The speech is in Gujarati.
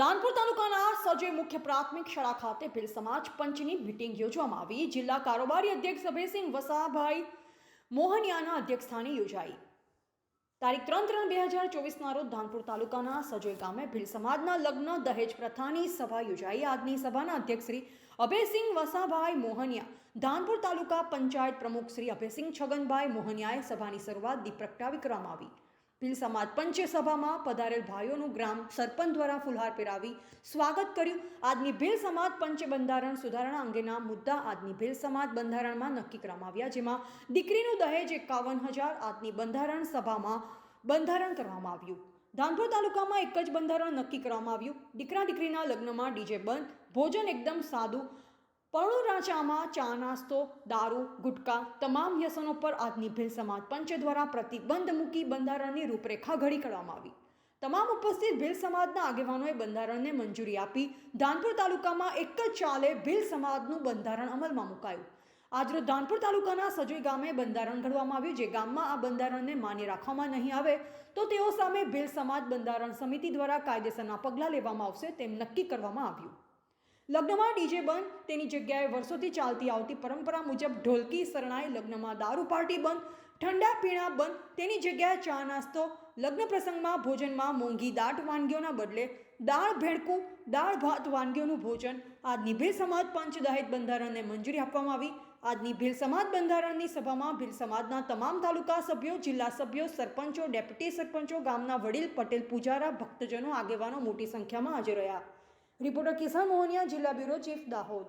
ધાનપુર તાલુકાના સજે મુખ્ય પ્રાથમિક શાળા ખાતે ભીલ સમાજ પંચની મીટિંગ યોજવામાં આવી. જિલ્લા કારોબારી અધ્યક્ષ અભયસિંહ વસાભાઈ મોહનિયાના અધ્યક્ષસ્થાને યોજાઈ. તારીખ ત્રણ ત્રણ બે હજાર ચોવીસના રોજ ધાનપુર તાલુકાના સજોઈ ગામે ભીલ સમાજના લગ્ન દહેજ પ્રથાની સભા યોજાઈ. આજની સભાના અધ્યક્ષ શ્રી અભયસિંહ વસાભાઈ મોહનિયા ધાનપુર તાલુકા પંચાયત પ્રમુખ શ્રી અભયસિંહ છગનભાઈ મોહનિયાએ સભાની શરૂઆત દીપ પ્રગટાવી કરવામાં આવી. ભીલ સમાજ પંચે સભામાં પધારેલ ભાઈઓનું ગ્રામ સરપંચ દ્વારા ફુલહાર પહેરાવી સ્વાગત કર્યું. આજની ભીલ સમાજ પંચે બંધારણ સુધારણા અંગેના મુદ્દા આજની ભીલ સમાજ બંધારણમાં નક્કી કરવામાં આવ્યા, જેમાં દીકરીનું દહેજ એકાવન હજાર આજની બંધારણ સભામાં બંધારણ કરવામાં આવ્યું. ધાનપુર તાલુકામાં એક જ બંધારણ નક્કી કરવામાં આવ્યું. દીકરા દીકરીના લગ્નમાં ડીજે બંધ, ભોજન એકદમ સાદું પરણું રાજામાં ચા નાસ્તો, દારૂ, ગુટકા તમામ વ્યસનો પર આજની ભીલ સમાજ પંચ દ્વારા પ્રતિબંધ મૂકી બંધારણની રૂપરેખા ઘડી કરવામાં આવી. તમામ ઉપસ્થિત ભીલ સમાજના આગેવાનોએ બંધારણને મંજૂરી આપી. ધાનપુર તાલુકામાં એક જ ચાલે ભીલ સમાજનું બંધારણ અમલમાં મુકાયું. આજરોજ ધાનપુર તાલુકાના સજોઈ ગામે બંધારણ ઘડવામાં આવ્યું, જે ગામમાં આ બંધારણને માન્ય રાખવામાં નહીં આવે. તો તેઓ સામે ભીલ સમાજ બંધારણ સમિતિ દ્વારા કાયદેસરના પગલાં લેવામાં આવશે તેમ નક્કી કરવામાં આવ્યું. લગ્નમાં ડીજે બંધ. તેની જગ્યાએ વર્ષોથી ચાલતી આવતી પરંપરા મુજબ ઢોલકી, શરણાઈ, લગ્નમાં દારૂ પાર્ટી બંધ, ઠંડા પીણા બંધ. તેની જગ્યાએ ચા નાસ્તો, લગ્ન પ્રસંગમાં ભોજનમાં મોંઘી દાટ વાનગીઓના બદલે દાળ ભેળકું, દાળ ભાત વાનગીઓનું ભોજન. આજની ભીલ સમાજ પંચ દહેજ બંધારણને મંજૂરી આપવામાં આવી. આજની ભીલ સમાજ બંધારણની સભામાં ભીલ સમાજના તમામ તાલુકા સભ્યો, જિલ્લા સભ્યો, સરપંચો, ડેપ્યુટી સરપંચો, ગામના વડીલ, પટેલ, પૂજારા, ભક્તજનો, આગેવાનો મોટી સંખ્યામાં હાજર રહ્યા. રિપોર્ટર કિસાન મોહનિયા જિલ્લા બ્યુરો ચીફ દાહોદ.